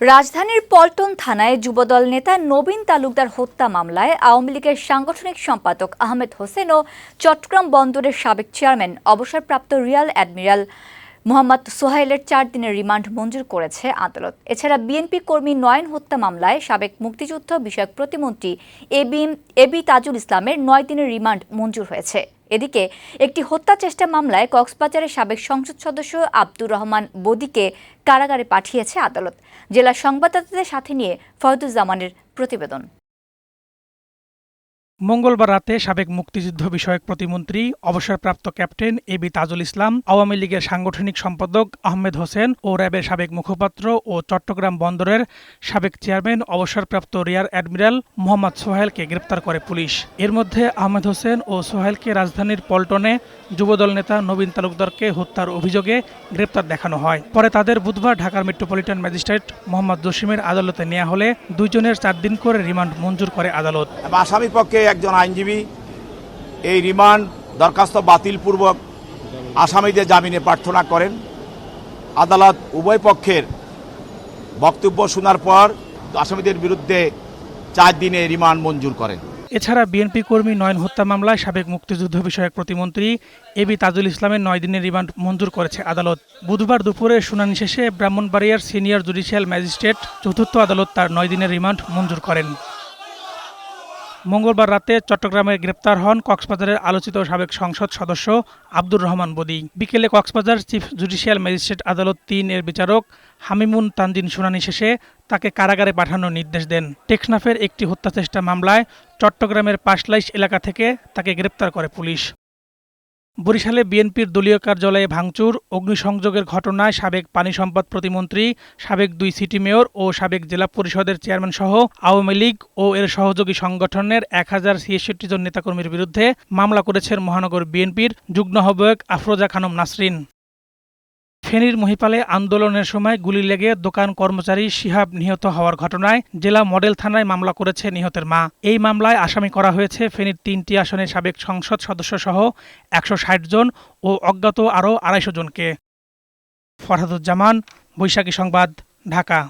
রাজধানীর পল্টন থানায় যুবদল নেতা নবীন তালুকদার হত্যা মামলায় আওয়ামী লীগের সাংগঠনিক সম্পাদক আহমেদ হোসেন ও চট্টগ্রাম বন্দরের সাবেক চেয়ারম্যান, অবসরপ্রাপ্ত রিয়াল অ্যাডমিরাল মোহাম্মদ সোহাইলের চার দিনের রিমান্ড মঞ্জুর করেছে আদালত। এছাড়া বিএনপি কর্মী নয়ন হত্যা মামলায় সাবেক মুক্তিযুদ্ধ বিষয়ক প্রতিমন্ত্রী এবি এবি তাজুল ইসলামের নয় দিনের রিমান্ড মঞ্জুর হয়েছে। এদিকে, একটি হত্যা চেষ্টা মামলায় কক্সবাজারের সাবেক সংসদ সদস্য আব্দুর রহমান বদিকে কারাগারে পাঠিয়েছে আদালত। জেলা সংবাদদাতাদের সাথে নিয়ে ফয়দুজ্জামানের প্রতিবেদন। মঙ্গলবার রাতে সাবেক মুক্তিযুদ্ধ বিষয়ক প্রতিমন্ত্রী, অবসরপ্রাপ্ত captain A B Tajul Islam, Awami লীগের সাংগঠনিক সম্পাদক আহমেদ হোসেন ও র্যাবের সাবেক মুখপাত্র ও চট্টগ্রাম বন্দরের সাবেক চেয়ারম্যান, অবসরপ্রাপ্ত রিয়ার অ্যাডমিরাল মোহাম্মদ সোহেলকে গ্রেপ্তার করে পুলিশ। এর মধ্যে আহমেদ হোসেন ও সোহেলকে রাজধানীর পল্টনে যুবদল নেতা নবীন তালুকদারকে হত্যার অভিযোগে গ্রেপ্তার দেখানো হয়। পরে তাদের বুধবার ঢাকার মেট্রোপলিটন ম্যাজিস্ট্রেট মোহাম্মদ জসিমের আদালতে নেওয়া হলে দুইজনের চার দিন করে রিমান্ড মঞ্জুর করে আদালত। একজন আইনজীবী, এই রিমান্ড দরখাস্ত বাতিলপূর্বক আসামিদের জামিনে প্রার্থনা করেন। আদালত উভয় পক্ষের বক্তব্য শোনার পর আসামিদের বিরুদ্ধে চার দিনে রিমান্ড মঞ্জুর করেন। এছাড়া বিএনপি কর্মী নয়ন হত্যা মামলায় সাবেক মুক্তিযুদ্ধ বিষয়ক প্রতিমন্ত্রী এবি তাজুল ইসলামের নয় দিনের রিমান্ড মঞ্জুর করেছে আদালত। বুধবার দুপুরে শুনানি শেষে ব্রাহ্মণবাড়িয়ার সিনিয়র জুডিশিয়াল ম্যাজিস্ট্রেট চতুর্থ আদালত তার নয় দিনের রিমান্ড মঞ্জুর করেন। মঙ্গলবার রাতে চট্টগ্রামে গ্রেপ্তার হন কক্সবাজারের আলোচিত সাবেক সংসদ সদস্য আব্দুর রহমান বদি। বিকেলে কক্সবাজার চিফ জুডিশিয়াল ম্যাজিস্ট্রেট আদালত তিন এর বিচারক হামিমুন তানজিন শুনানি শেষে তাকে কারাগারে পাঠানোর নির্দেশ দেন। টেকনাফের একটি হত্যা চেষ্টা মামলায় চট্টগ্রামের পাশলাইশ এলাকা থেকে তাকে গ্রেপ্তার করে পুলিশ। বরিশালে বিএনপির দলীয় কার্যালয়ে ভাঙচুর, অগ্নিসংযোগের ঘটনায় সাবেক পানি সম্পদ প্রতিমন্ত্রী, সাবেক দুই সিটি মেয়র ও সাবেক জেলা পরিষদের চেয়ারম্যান সহ আওয়ামী লীগ ও এর সহযোগী সংগঠনের এক হাজার ছিয়াষট্টি জন নেতাকর্মীর বিরুদ্ধে মামলা করেছেন মহানগর বিএনপির যুগ্ম আহ্বায়ক আফরোজা খানম নাসরিন। ফেনীর মহিপালে আন্দোলনের সময় গুলি লেগে দোকান কর্মচারী শিহাব নিহত হওয়ার ঘটনায় জেলা মডেল থানায় মামলা করেছে নিহতের মা। এই মামলায় আসামি করা হয়েছে ফেনীর তিনটি আসনের সাবেক সংসদ সদস্য সহ একশো ষাট জন ও অজ্ঞাত আরও আড়াইশো জনকে। ফরহাদুজ্জামান, বৈশাখী সংবাদ, ঢাকা।